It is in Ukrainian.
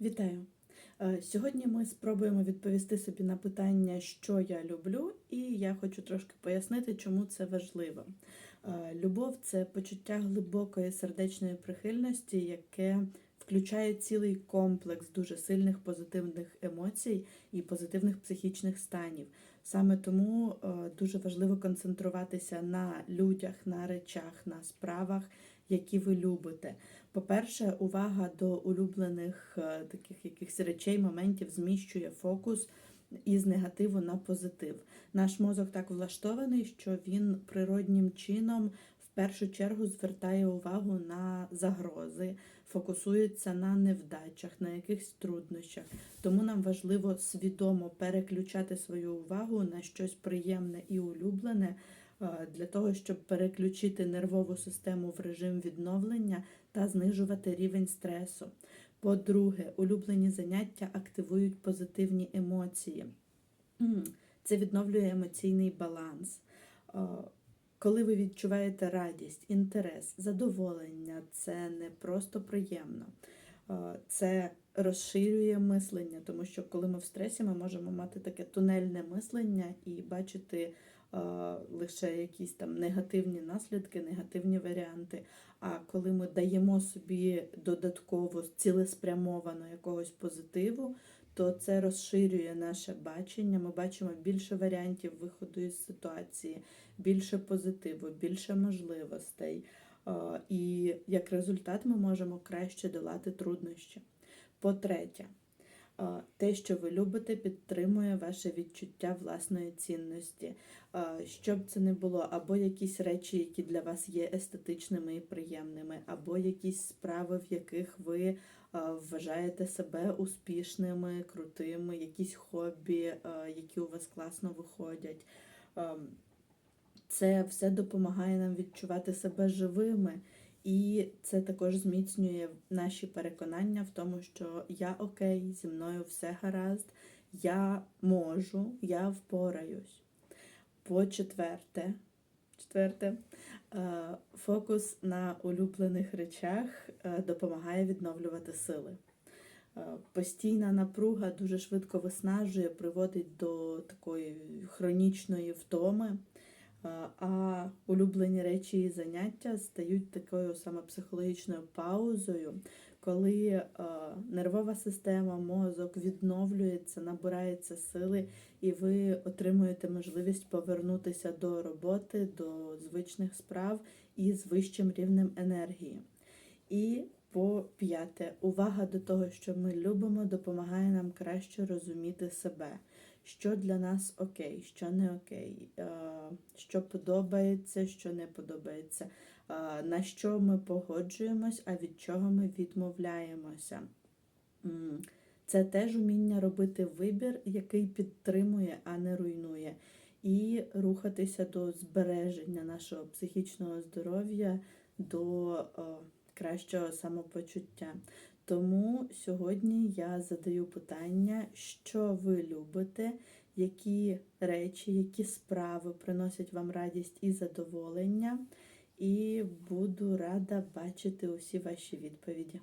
Вітаю! Е, Сьогодні ми спробуємо відповісти собі на питання, що я люблю, і я хочу трошки пояснити, чому це важливо. Е, Любов це почуття глибокої сердечної прихильності, яке включає цілий комплекс дуже сильних позитивних емоцій і позитивних психічних станів. Саме тому е, дуже важливо концентруватися на людях, на речах, на справах, які ви любите. По-перше, увага до улюблених е, таких якихось речей, моментів зміщує фокус із негативу на позитив. Наш мозок так влаштований, що він природнім чином в першу чергу звертає увагу на загрози, фокусується на невдачах, на якихось труднощах. Тому нам важливо свідомо переключати свою увагу на щось приємне і улюблене. Е, Для того, щоб переключити нервову систему в режим відновлення та знижувати рівень стресу. По-друге, улюблені заняття активують позитивні емоції. Це відновлює емоційний баланс. Е, Коли ви відчуваєте радість, інтерес, задоволення, це не просто приємно, Е, це розширює мислення, тому що коли ми в стресі, ми можемо мати таке тунельне мислення і бачити лише якісь там негативні наслідки, негативні варіанти. А коли ми даємо собі додатково цілеспрямовано якогось позитиву, то це розширює наше бачення. Ми бачимо більше варіантів виходу із ситуації, більше позитиву, більше можливостей. Е, І як результат ми можемо краще долати труднощі. По-третє, е, те, що ви любите, підтримує ваше відчуття власної цінності. Щоб це не було, або якісь речі, які для вас є естетичними і приємними, або якісь справи, в яких ви вважаєте себе успішними, крутими, якісь хобі, які у вас класно виходять. Ем, Це все допомагає нам відчувати себе живими, і це також зміцнює наші переконання в тому, що я окей, зі мною все гаразд, я можу, я впораюсь. По четверте, четверте, е, фокус на улюблених речах е, допомагає відновлювати сили. Е, Постійна напруга дуже швидко виснажує, приводить до такої хронічної втоми. А улюблені речі і заняття стають такою саме психологічною паузою, коли нервова система, мозок відновлюється, набирається сили, і ви отримуєте можливість повернутися до роботи, до звичних справ і з вищим рівнем енергії. І по п'яте, увага до того, що ми любимо, допомагає нам краще розуміти себе, що для нас окей, що не окей, е, що подобається, що не подобається, е, на що ми погоджуємось, а від чого ми відмовляємося. Це теж уміння робити вибір, який підтримує, а не руйнує, і рухатися до збереження нашого психічного здоров'я, до е, кращого самопочуття. Тому сьогодні я задаю питання, що ви любите, які речі, які справи приносять вам радість і задоволення, і буду рада бачити усі ваші відповіді.